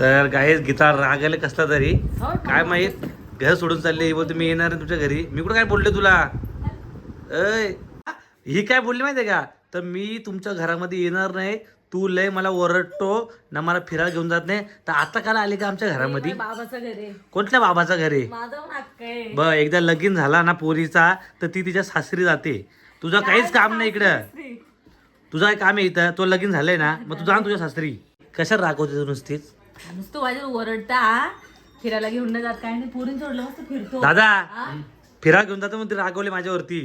तर गाईस गीता रागायला कसला तरी. हो, काय माहीत? घर सोडून चालले बोलते मी येणार तुझ्या घरी. मी कुठं काय बोलले तुला? अय ही काय बोलली माहितीये का? तर मी तुमच्या घरामध्ये येणार नाही. तू लय मला ओरडतो ना मला फिरायला घेऊन जात नाही. तर आता काला आले का आमच्या घरामध्ये? कोणत्या बाबाचा घर आहे? ब एकदा लगीन झाला ना पोरीचा तर ती तिच्या सासरी जाते. तुझं काहीच काम नाही इकडं. तुझं काय काम आहे इथं. तो लगीन झालंय ना मग तू जा तुझ्या सासरी. कशाला रागवते नुसतीच? नुसतं माझ्या ओरडता फिरायला घेऊन नाही जात काय नाही. पुरून सोडलं मस्त फिरतो. दादा? फिरा घेऊन जातो मग ते रागवले माझ्यावरती.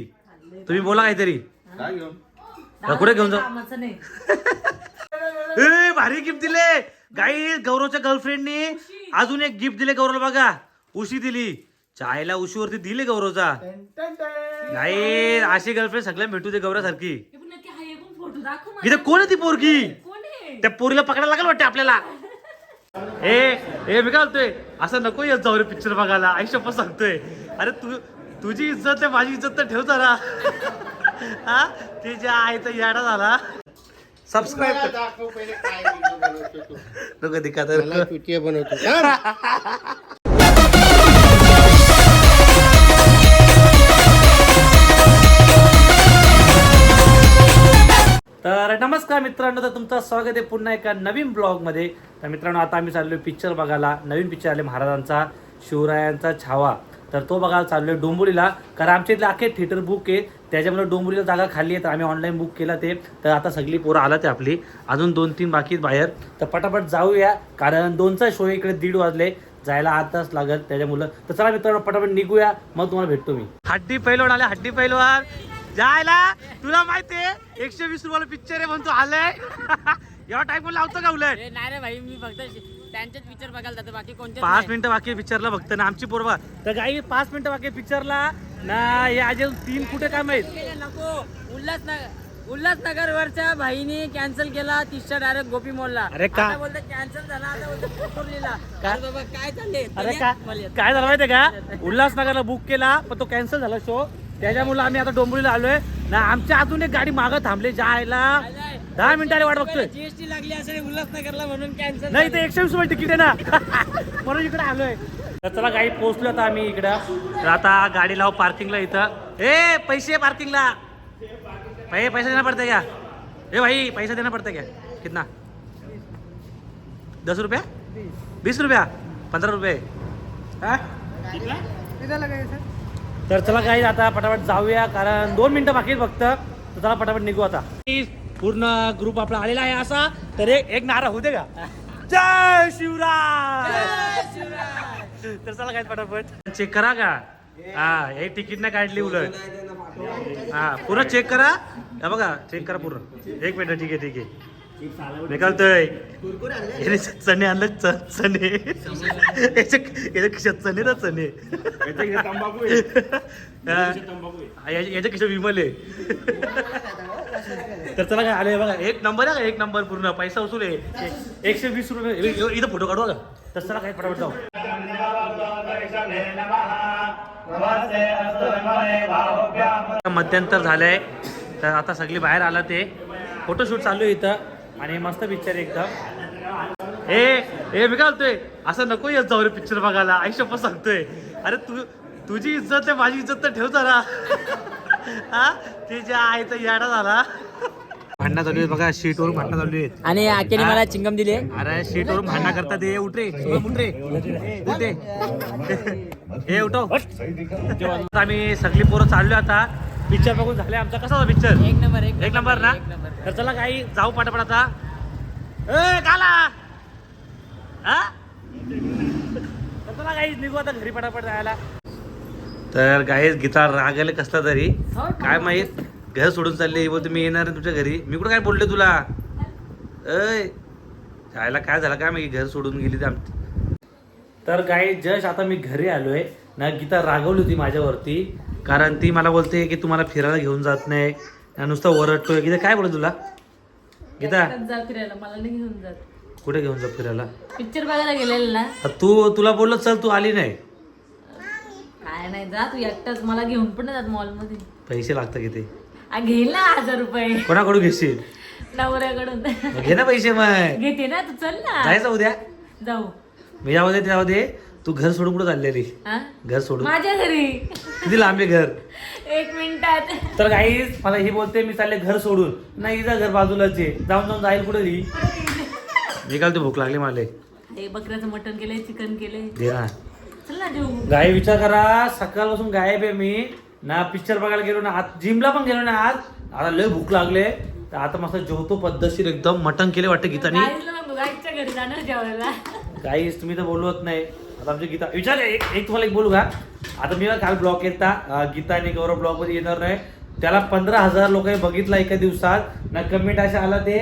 तुम्ही बोला काहीतरी. काय घेऊन? कुठे घेऊन जा कामाचं नाही. ए भारी गिफ्ट दिले. गाई गौरवच्या गर्लफ्रेंडनी अजून एक गिफ्ट दिले गौरवला बघा. उशी दिली. चायला उशीवरती दिले गौरवचा. नाही अशी गर्लफ्रेंड सगळ्या भेटू दे गौरवसारखी. हे पण नक्की हा हे पण फोटो दाखव मला. इथे कोण आहे ती पोरगी? कोण आहे? त्या पोरीला पकडायला लागेल वाटते आपल्याला. ए ए मी काय बोलतोय असं नको येत जाऊ रे पिक्चर बघायला. आयुष्य पण सांगतोय. अरे तू तुझी इज्जत आहे माझी इज्जत तर ठेव जरा. हा? तिच्या आई तर याडा झाला. सबस्क्राईब कर. नको मला पिटिया बनवतो नमस्कार मित्रांनो तर तुमचं स्वागत आहे पुन्हा एका नवीन ब्लॉगमध्ये. तर मित्रांनो आता आम्ही चाललो पिक्चर बघायला. नवीन पिक्चर आले महाराजांचा शिवरायांचा छावा. तर तो बघायला चाललोय डोंबुलीला. कारण आमच्या इथले अखेर थिएटर बुक आहे. त्याच्यामुळे डोंबुलीला जागा खाली आहे तर आम्ही ऑनलाईन बुक केला ते. तर आता सगळी पोरं आला ते आपली. अजून दोन तीन बाकी बाहेर. तर पटापट जाऊया कारण दोनचा शो इकडे दीड वाजले. जायला आठ तास लागत त्याच्यामुळं. तर चला मित्रांनो पटापट निघूया. मग तुम्हाला भेटतो मी. हड्डी पैलवान आले हड्डी पैलवान. जायला? तुला माहितीये एकशे वीस रुपयाला पिक्चर आहे म्हणतो आलंय. एवढा टाइम लावतो का उलट? नाही रे भाई मी फक्त त्यांचेच पिक्चर बघायला जातो बाकी कोणते पाच मिनिटं बाकी पिक्चरला बघत ना आमची पोरवा तर काही पाच मिनिटं बाकी पिक्चरला ना हे अजून तीन कुठे काय माहीत नको उल्हासनगर उल्हासनगर वरच्या भाईने कॅन्सल केला तिसच्या डायरेक्ट गोपी मॉलला अरे का? आता बोलतो कॅन्सल झाला आता बोलतो. अरे बाबा काय चालले अरे का? काय झालं माहितीये का? उल्हासनगरला बुक केला पण तो कॅन्सल झाला शो त्याच्यामुळे आम्ही आता डोंबिवलीला आलोय. ना आमच्या अजून एक गाडी मागं थांबली. जायला दहा मिनिटाला वाट बघतोय. जीएसटी लागली असेल उल्हासनगरला म्हणून कॅन्सल नाही ते एकशे वीस रुपये तिकीट आहे ना. म्हणून इकडे आलोय. तर चला गाडी पोहोचलो आता आम्ही इकडं. तर आता गाडी लाव पार्किंगला इथं. ए पैसे पार्किंगला पै पैसा देना पड़ता है क्या ए भाई पैसा देना पड़ता क्या कितना? दस रुपया? बीस रुपया? पंधरा रुपये. हा? तर चला काही आता पटापट जाऊया कारण दोन मिनिटं बाकी फक्त. तर चला पटापट निघू आता. पूर्ण ग्रुप आपला आलेला आहे असा तर एक एक नारा दे का? जय शिवराय! तर चला काय पटापट. चेक करा का? हा हे तिकीट नाही काढली उलट. हा पूर्ण चेक करा. बघा चेक करा पूर्ण. एक मिनिट ठीक आहे ठीक आहे. निकालतोय. याने चणे आणलं चणे. याच्या खिशात चणे ना चणे. याच्या खिशात विमल आहे. तर चला काय आले बघा एक नंबर आहे का एक नंबर पूर्ण. पैसा वसूल आहे. एक- एकशे वीस रुपये इथं फोटो काढू का तर चला काय फटाफट जाऊ. मध्यंतर झालंय. तर आता सगळी बाहेर आला ते. फोटोशूट चालू आहे इथं. आणि मस्त पिक्चर एकदम. ए ए मी काय बोलतोय असं नको येत जाऊ रे पिक्चर बघायला. आयुष्य पण सांगतोय. अरे तू तुझी इज्जत आहे माझी इज्जत तर ठेव जरा. हा? तिच्या आई तर याडा झाला. भांडणं चालू आहेत बघा शीटवर भांडणं चालू आहेत. आणि आकेने मला चिंगम दिली. अरे शीटवरून भांडणं करतात ये उठ रे शुभम उठ रे. उठ रे. हे उठव. आम्ही सगळी पोरं चाललो आता. पिक्चर बघून झाले. आमचा कसा होता पिक्चर एक नंबर एक एक नंबर ना. तर चला काही जाऊ पाठापट आता. ए काला! हा? तर चला काही निघू आता घरी पटापट जायला. तर गाईस गीता रागायला कसला तरी. काय माहीत? घर सोडून चालले बोलते मी येणार तुझ्या घरी. मी कुठं काय बोलले तुला? अय जायला काय झालं काय मी घर सोडून गेली ते आमची. तर काय जश आता मी घरी आलोय. ना गीता रागवली होती माझ्यावरती. कारण ती मला बोलते की तुम्हाला फिरायला घेऊन जात नाही. नुसतं ओरडतोय. गीता काय बोलत तुला? गीता? जा फिरायला. मला नाही घेऊन जात. कुठे घेऊन जा फिरायला? पिक्चर बघायला गेलेलं ना? तू तुला बोललो चल तू आली नाही. काय नाही जा तू एकटाच. मला घेऊन पण नाही जात मॉलमध्ये पैसे लागतात किती आ, घेईल ना हजार रुपये. कोणाकडून घेशील? नवऱ्याकडून. मग घे ना पैसे मग. घेते ना तू चल ना. जायचं उद्या? जाऊ. मी जाऊ दे जाऊ दे. तू घर सोडून कुठं चाललेली हा? घर सोडून. माझ्या घरी. किती लांब आहे घर? एक मिनिटात. तर काही मला ही बोलते मी चालले घर सोडून. नाही जा घर बाजूलाच आहे जाऊन जाऊन जाईल कुठे ती? मी काल ते भूक लागली मला. हे बकऱ्याचं मटण केलंय चिकन केलंय. दे ना. चल ना जेऊ गाय विचार करा सकाळपासून गायब आहे मी. ना पिक्चर बघायला गेलो ना आज जिमला पण गेलो ना आज. आता लय भूक लागले. तर आता मस्त जेवतो पद्धतशीर एकदम. मटण केले वाटतं गीतानी. नको, गाईच्या घरी जाणार जेवायला. गाईस तुम्ही तर बोलवत नाही. आता आमची गीता विचार एक एक तुम्हाला एक बोलू का? आता मी ना काल ब्लॉग अं, गीता आणि गौरव ब्लॉगमध्ये येणार नाही. त्याला पंधरा हजार लोक बघितला एका दिवसात. ना कमेंट अशा आला ते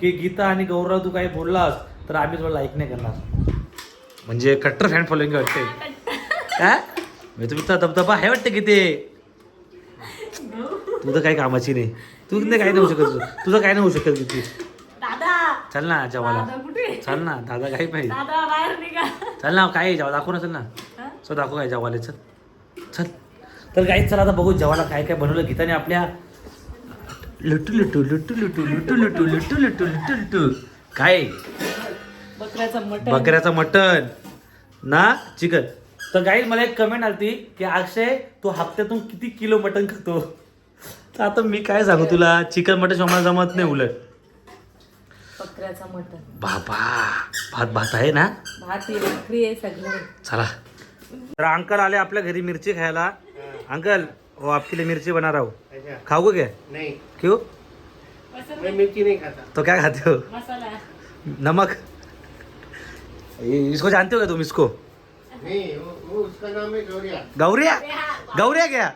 की गीता आणि गौरव तू काही बोललास तर आम्ही तुला लाईक नाही करणार. म्हणजे कट्टर फॅन फॉलोइंग वाटते काय मी तुम्ही दबदबा आहे वाटतं की ते? तू तर काही कामाची नाही. तू नाही काही नाही होऊ शकत. तुझं काय नाही होऊ शकत किती चल ना जेवायला चल ना दादा काही पाहिजे. चल ना काय जेवा दाखव ना चल ना? चल दाखव काय जेवायला. चल. चल. तर काही चल आता बघू जेवायला काय काय बनवलं. गीताने आपल्या लुटू लुटू लुटू लुटू लुटू लुटू लुटू लुटू लुटू लुटू. काय बकऱ्याचं मटण. ना चिकन. तर काही मला एक कमेंट आलती की अक्षय तू हप्त्यातून किती किलो मटण खातो? तर आता मी काय सांगू तुला? चिकन मटण मला जमत नाही उलट. बकऱ्याचं मटण. बाबा भात भात आहे ना? भात आहे, भाकरी आहे सगळं. चला. तर अंकल आले आपल्या घरी मिरची खायला. अंकल वो आपके लिए मिर्ची बना रहा हूँ. अच्छा. खाओगे क्या? नहीं. क्यों? मैं मिर्ची नहीं खाता. तो क्या खाते हो? मसाला. नमक? ये- इसको जानते हो क्या तुम इसको? नहीं वो, वो उसका नाम है गौरिया. गौरिया? गौरिया। क्या?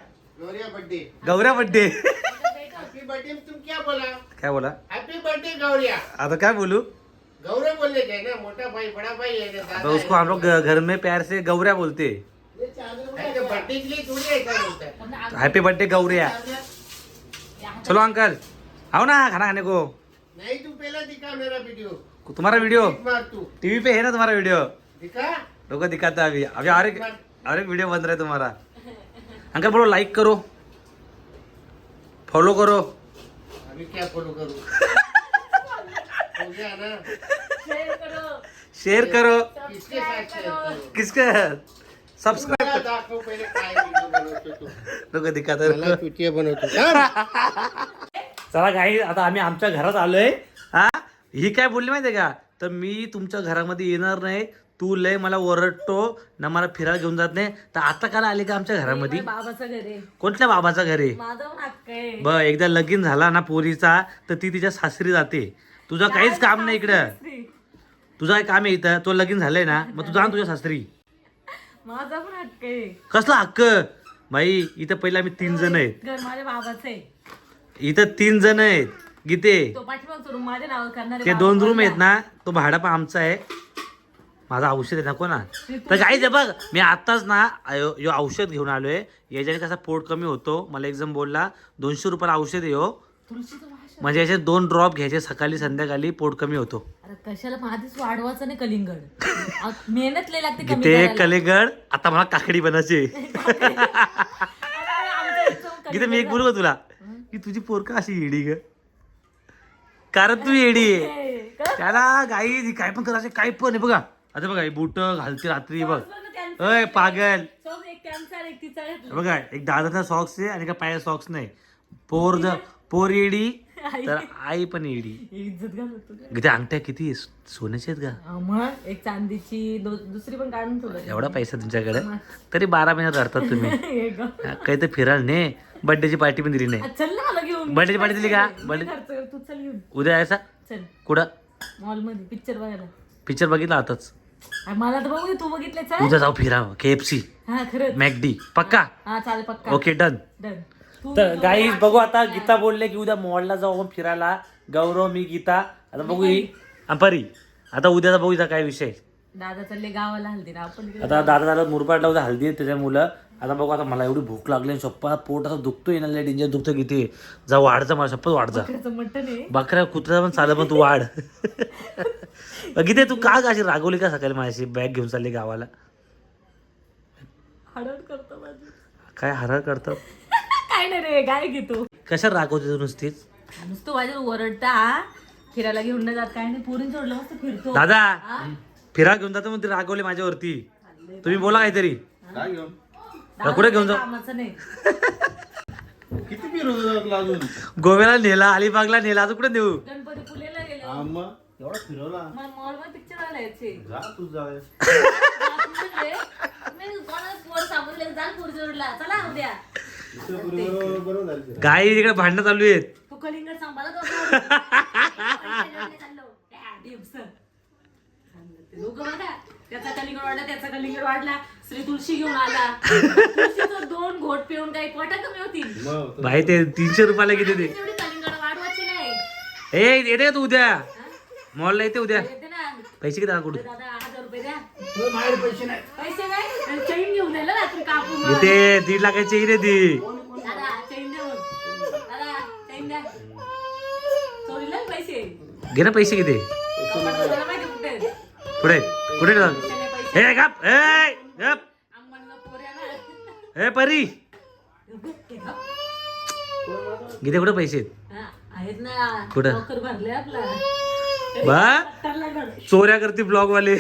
गौरिया बर्थडे हैप्पी बर्थडे तुम क्या बोला? क्या बोला? Happy birthday Gauriya. आता क्या बोलू? गौरव बोलने का है ना मोटा भाई बड़ा भाई है ना दादा तो उसको हम लोग घर में प्यार से गौरिया बोलते। बर्थडे के लिए थोड़ी ऐसा बोलता है? Happy birthday Gauriya. चलो अंकल आओ ना खाना खाने को। नहीं तू पहला दिखा मेरा वीडियो। तुम्हारा वीडियो? मार तू। टीवी पे है ना तुम्हारा वीडियो? दिखा? लोग दिखाता है अभी अभी और एक और एक वीडियो बन रहा है तुम्हारा। अंकल बोलो लाइक करो। फॉलो करो. अभी क्या फॉलो करूँ? हो गया ना. शेअर करो. शेयर करो किसके साथ शेयर करो? किसका? सब्सक्राइब मला दाखव पहिले काय व्हिडिओ बनवतो तू. लोक मला चुटिया बनवतो? चला काही आता आम्ही आमच्या घरात आलोय. हा? ही काय बोलली माहितीये का? तर मी तुमच्या घरामध्ये येणार नाही. तू लय मला ओरडतो ना मला फिरायला घेऊन जात नाही. तर आता काल आले का आमच्या घरामध्ये? बाबाचं घर. आहे कोणत्या बाबाचा घर? आहे माझा पण हक्क आहे. ब एकदा लगीन झाला ना पोरीचा तर ती तिच्या सासरी जाते. तुझं काहीच काम नाही इकडं. तुझं काय काम आहे इथं तो लगीन झालंय ना मग तू जा ना तुझ्या सासरी. माझा पण हक्क आहे. कसला हक्क बाई इथं पहिला आम्ही तीन जण आहेत. घर माझ्या बाबाचं आहे. इथं तीन जण आहेत. गीते तो पाठीमागचा रूम माझ्या नावावर करणार आहे ते बाबा दोन रूम. आहेत ना तो भाडा पण आमचा आहे. माझा औषध आहे नको ना. तर काही बघ मी आत्ताच ना यो औषध घेऊन आलोय. याच्याने कसा पोट कमी होतो मला एक जण बोलला दोनशे रुपयाला औषध हो. वास म्हणजे याचे दोन ड्रॉप घ्यायचे सकाळी संध्याकाळी पोट कमी होतो. कशाला? माझीच वाढवायचं नाही कलिंगड. मेहनत लय लागते करायला. कलेगड आता मला काकडी बनायची गीते मी एक बोलू का तुला? की तुझी पोर का अशी येडी ग. कारण तू येडी आहे? त्याला गाई काय पण करायचे काय पण आहे बघा. आता बघा बुट घालते रात्री बघ. अय पागल. बघा एक दादाचा सॉक्स आहे आणि का पाया सॉक्स नाही. पोर ज पोर येडी तर आई पण येडी. इज्जत घालत अंगठ्या किती आहे? सोन्याच्या आहेत का? मग एक चांदीची दो- दुसरी पण काढून ठेवलं. एवढा पैसा तुमच्याकडे? तरी बारा महिन्यात राहतात तुम्ही. काही तर फिराल ने. बर्थडेची पार्टी पण दिली नाही बर्थडेची पार्टी दिली का? बर्थडे उद्या यायचा? कुठं? मॉलमध्ये पिक्चर बघायला. पिक्चर बघितला आताच. मला तर बघू दे, तू बघितले चल. उद्या जाऊ फिरा के एफ सी हा खरंच. मॅकडी पक्का? हा चालेल पक्का. ओके डन डन तू तर गाई बघू आता गीता बोलले की उद्या मॉलला जाऊ आपण फिरायला. गौरव मी गीता. आता बघू ही. हा, परी आता उद्याचा बघू इथं काय विषय. दादा चालले गावाला हल्दी ना आपण इकडे आता दादा दादा मुरबाडला उद्या हल्दी आहे त्याच्या मुलं. आता बघू आता मला एवढी भूक लागली शप्पा पोट असं दुखतोय ना लय डेंजर दुखतं किती जा वाढ जा मला शप्पथ वाढ जा. बकऱ्याचं मटण आहे. बकऱ्या कुत्रा पण चालत पण तू वाढ. गीते तू का अशी रागवली का सकाळी माझ्याशी? बॅग घेऊन चालली गावाला. हडण करतो माझी. काय हरळ करतं? काय नाही रे काय घेतो कशा रागवते तू नुसतीच? नुसतं माझ्यावर ओरडता फिरायला घेऊन नाही जात काय नाही. पुरून सोडलं मस्त फिरतो. दादा हा? फिरा घेऊन जातो मग ते रागवले माझ्यावरती. तुम्ही बोला काहीतरी. काय घेऊन? हा, कुठे घेऊन जाऊ? कामाचं नाही. किती अजून? गोव्याला नेला अलिबागला नेला अजून कुठे नेऊ? गणपती पुलेला गेलो एवढा फिरवला. मग मॉलमध्ये पिक्चर आला याचे. जा तू जा. मी कोणाला पोर सांगून दिलं, जा पुरजोडला चला उद्या इथं बरोबर बरोबर झाली फिरायला. गाई तिकडे भांडणं चालू आहेत. तू कलिंगड सांभाळा तो लोक बघा त्याचा कलिंगड वाढला त्याचा कलिंगड वाढला. श्री तुळशी घेऊन आला. तुळशीचं दोन घोट पिऊन काही पोटा कमी होतील. मग तर- भाई ते तीनशे रुपयाला किती ते? तेवढी कलिंगड वाढवायची नाही. ए येते का तू उद्या. मॉलला येते उद्या. येते ना. पैसे किती कुठे? दादा हजार रुपये द्या. माझ्याकडे पैसे नाही. पैसे काय? चैन घेऊन आला रात्री कापून येते दीड लाखाची येते ती. दादा चैन द्या मग. दादा चैन द्या. चोरीला ना पैसे. घे ना पैसे किती? माहिती कुठे आहेत. कुठे कुठे ठेवतात? पैशाने पैसे ए गप ए गप. ना ए परी. हे बघ. किती कुठे पैसे आहेत? हा, आहेत ना. कुठं? आपला. बा. चोऱ्या करते ब्लॉग वाले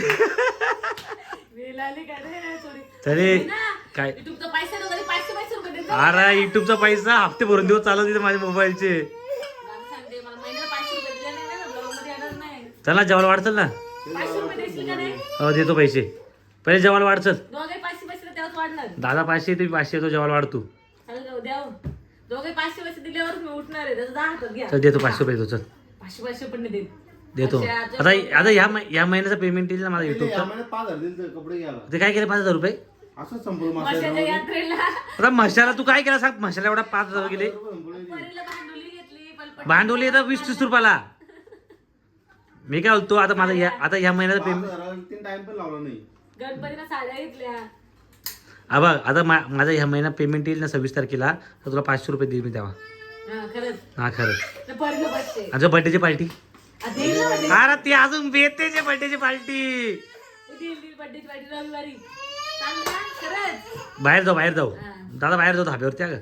आली काय? पैसा तो अरे युट्यूबचा पैसा हप्ते भरून दिवस चालत तिथे माझ्या मोबाईलचे. चला जेवायला वाढचल ना. हो देतो पैसे. पहिले जेवायला वाढचल. पैसे दादा पाचशे तुम्ही पाचशे येतो जेवायला वाढ तू चालेल का द्या दोघे पाचशे पैसे दिल्यावर मी उठणार आहे. त्याचं दहा हातात घ्या. चल देतो पाचशे रुपये देतो चल. पाचशे पाचशे पण नाही देत. आता- आता मै- या महिन्याचा पेमेंट येईल ना माझा या युट्यूबचा पाच हजार दिले तर कपडे घ्यायला. ते काय केले? पाच हजार रुपये? असंच संपलं वर्षाच्या मासा यात्रेला. आता म्हशाला तू काय केला सांग? म्हशाला एवढा पाच हजार गेले. परीला भांडुली घेतली पलपट भांडवली येतात वीस तीस रुपयाला. मी काय बोलतो आता माझा या आता ह्या महिन्याचा पेमेंट तीन टाइम पण लावला नाही. गणपतीला साड्या घेतल्या. हा बघ आता मा- माझा ह्या महिना पेमेंट येईल ना सव्वीस तारखेला तर तुला पाचशे रुपये देईल मी तेव्हा. हा खरंच. हा खरं तर परीला बर्थडेची पार्टी अरे ती अजून बेतेचे बर्थडेची पार्टी. बाहेर जाऊ बाहेर जाऊ. हा. दादा बाहेर जाऊ धाब्यावरती अगं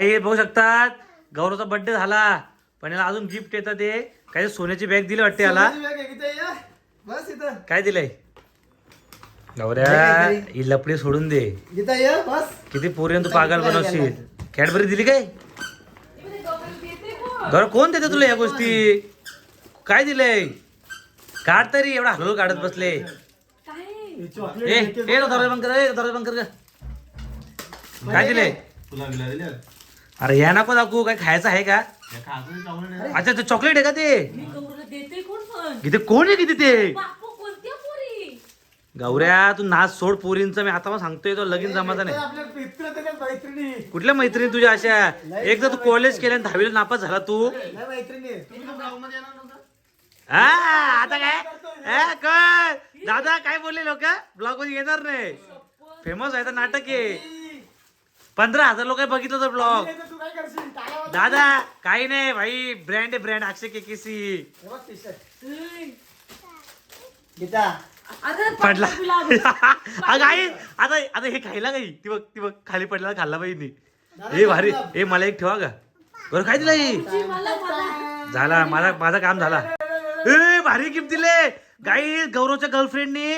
हे बघू शकतात गौरवचा बर्थडे झाला. पण याला अजून गिफ्ट येतं ते. काय सोन्याची बॅग दिली वाटते याला. काय दिलंय? गौऱ्या ही लपडी सोडून दे. किती पोरीन तू पागल बनवशील. कॅडबरी दिली काय? कोण? गौरव कोण देते तुला या गोष्टी? काय दिलंय? काढ तरी एवढा हलवल काढत बसले. काय? ए ए तो दरवाजा बंद कर ए, दरवाजा बंद कर ग. काय तुला दिला. दिल्या अरे या नको दाखवू काय खायचं आहे का? नाही अच्छा ते चॉकलेट आहे का ते? मी गौरव देते कोण पण? किती कोण आहे किती ते बापू कोणत्या पोरी? गौऱ्या तू नाच सोड पोरींचं. मी आता पण सांगतोय तो लगीन जमाचा नाही आपल्या मित्र त्याच्यात मैत्रिणी. कुठल्या मैत्रिणी तुझ्या अशा? एक तर तू कॉलेज केलं आणि दहावीला नापास झाला तू. नाही मैत्रिणी. हा आता काय? ए, काय दादा काय बोलले लोक? ब्लॉगमध्ये येणार नाही. फेमस आहे तर नाटक आहे. पंधरा हजार लोक बघितलं तर ब्लॉग. तू काय करशील? टाळा वाजव. दादा काही नाही भाई. ब्रँड आहे ब्रँड अक्षय गीता. अगं पडला. अगं आई आता आता हे खायला काही ती बघ ती बघ खाली पडला खाल्ला पाहिजे हे भारी. हे मला एक ठेवा का बरं काय दिलं झाला माझा माझा काम झाला. ए भारी गिफ्ट दिले. गाई गौरवच्या गर्लफ्रेंडनी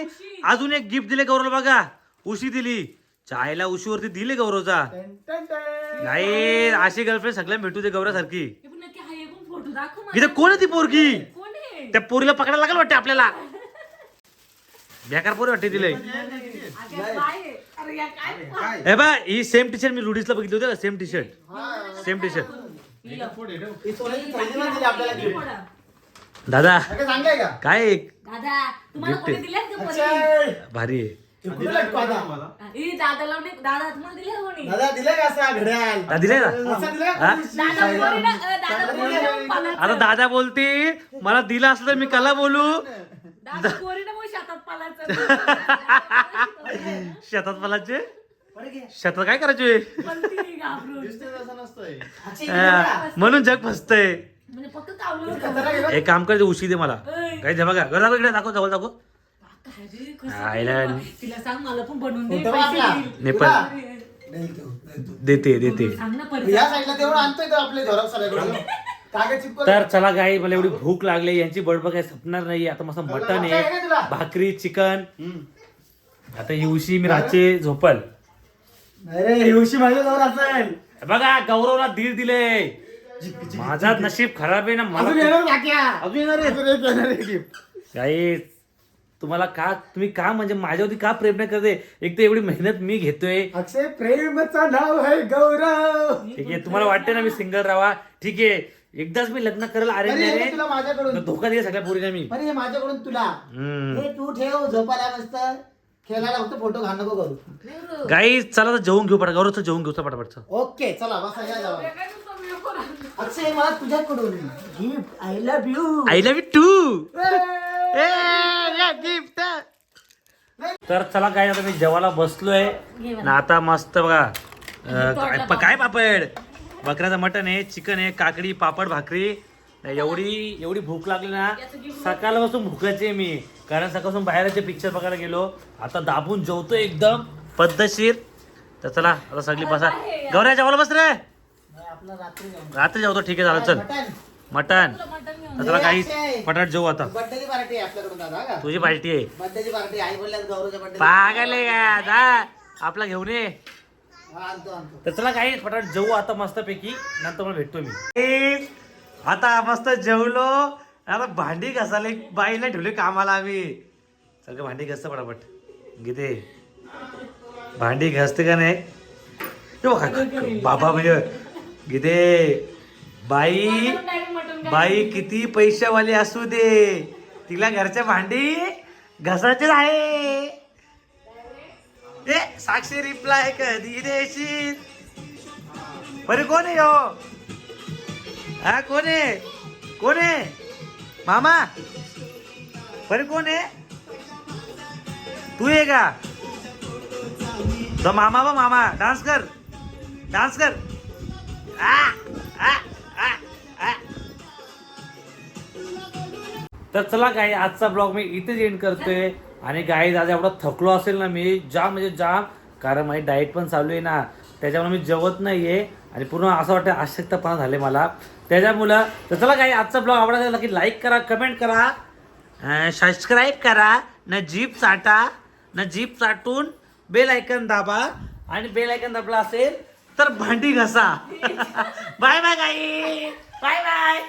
अजून एक गिफ्ट दिले गौरवला बघा. उशी दिली. चायला उशीवरती दिले गौरवचा. नाही अशी गर्लफ्रेंड सगळ्या भेटू दे गौरवसारखी. हे इथे कोण आहे ती पोरगी? त्या पोरीला पकडायला लागेल वाटते आपल्याला. बेकार पोरी वाटते तिला. हे बा ही सेम टी शर्ट मी रुडीसला बघितली होती का same T shirt same T shirt दादा काय सांगाय का? काय एक दादा तुम्हाला कोणी अच्छा? भारी आहे. कुठे लागतो आता ही दादाला नाही दादा तुम्हाला दिले का कोणी? दादा दिले का असा घड्याळ? दादा दिले ना असं दिलं हा? दादा पोरी ना अ, दादा पोरी ना मग पालायचं. आता दादा बोलते मला दिला असलं तर मी कला बोलू. दादा पोरी ना मग शेतात पालायचं शेतात पलाचे? बरं. शेतात काय करायचे? नसतंय. अच्छी इकडे बघा. म्हणून जग फसतंय. म्हणजे फक्त कावलं होतं. जरा हे बघ. एक काम कर उशी दे मला ऐ, काय बघा घर दाखव इकडे दाखव जवळ दाखव काय रे, कसं आईला- केलं? तिला सांग मला पण बनवून दे मोठं पैसे वापरा. देईल. नेपाळ तू, तू. देते देते सांग ना या परिचय साईडला तेवढं आणतोय तर आपले धोरक सगळ्याकडून कागद चिपकवलं. तर चला गाई मला एवढी भूक लागली यांची बडबड काही संपणार नाही आता मस्त मटन आहे का तुला? आहे भाकरी चिकन आता ही उशी मी रातचे झोपल अरे हिवशी माझ्या जवळ असेल बघा गौरवला दीड दिले माझा नशीब खराब आहे ना अजून मला येणार अजून येणार आहे? अजून एक येणार आहे gift. काही तुम्हाला का तुम्ही का म्हणजे माझ्यावरती का प्रेम नाही करते? एक तर एवढी मेहनत मी घेतोय. अक्षय प्रेमचं नाव आहे गौरव. ठीक आहे तुम्हाला वाटते ना मी सिंगल राहा ठीक आहे एकदाच मी लग्न करायला अरे अरे हे नाही तुला माझ्याकडून. धोका दिला सगळ्या पोरीला मी. अरे हे माझ्याकडून तुला. हम्म. हे तू ठेव झोपायला मस्त खेळायला फक्त फोटो घाण नको करू. गाई चला तर जेवून घेऊ पटा गौरव जेवून घेऊ चला. पटापटचं ओके चला बसा या जावा अक्षय मला तुझ्याकडून gift I love you I love you too gift तर चला काय आता मी जेवायला बसलोय. ना आता मस्त बघा अं, काय प- काय पापड? बकऱ्याचं मटण आहे चिकन आहे काकडी पापड भाकरी. एवढी एवढी भूक लागली ना सकाळपासून भुकायची आहे मी. कारण सकाळपासून बाहेरचे पिक्चर बघायला गेलो. आता दाबून जेवतो एकदम पद्धतशीर. तर चला आता सगळी बसा. गौऱ्या जेवायला बस रे. रात्री जाऊ रात्री जेवतो ठीक आहे झालं चल. मटण. मटण. तर चला काही पटाट जेवू आता. बर्थडेची पार्टी आहे आपल्याकडून दादा का? तुझी पार्टी आहे. पागल का? आपला घेऊन ये. तर चला काही फटाफट जेवू आता मस्त पैकी नंतर मला भेटतो मी. आता मस्त जेवलो. आता भांडी घासायला एक बाईला ठेवली कामाला आम्ही. चल का भांडी घासतं पटापट. गीते भांडी घासते का नाही? बाबा म्हणजे गीते बाई बाई किती पैशावाली असू दे. तिला घरच्या भांडी घासायचीच आहे. ए साक्षी रिप्लाय कधी देशील बरे कोण आहे यो? हा कोण आहे? कोण आहे? मामा? बरे कोण आहे? तू आहे का? तो मामा बा मामा. डान्स कर. डान्स कर. आ, आ, आ, आ. तर चला काही आजचा ब्लॉग मी इथेच एंड करतोय. आणि गाई आज एवढा थकलो असेल ना मी जाम म्हणजे जाम. कारण माझी डाएट पण चालू आहे ना. त्याच्यामुळे मी जेवत नाहीये. आणि पूर्ण असं वाटतं आवश्यकतापणा झाले मला. त्याच्यामुळं तर चला काही आजचा ब्लॉग आवडला तर की लाईक करा कमेंट करा. सबस्क्राईब करा. न जीप चाटा न जीप चाटून बेल आयकन दाबा. आणि बेल आयकन दाबला असेल तर भांडी घसा. Bye bye guys bye bye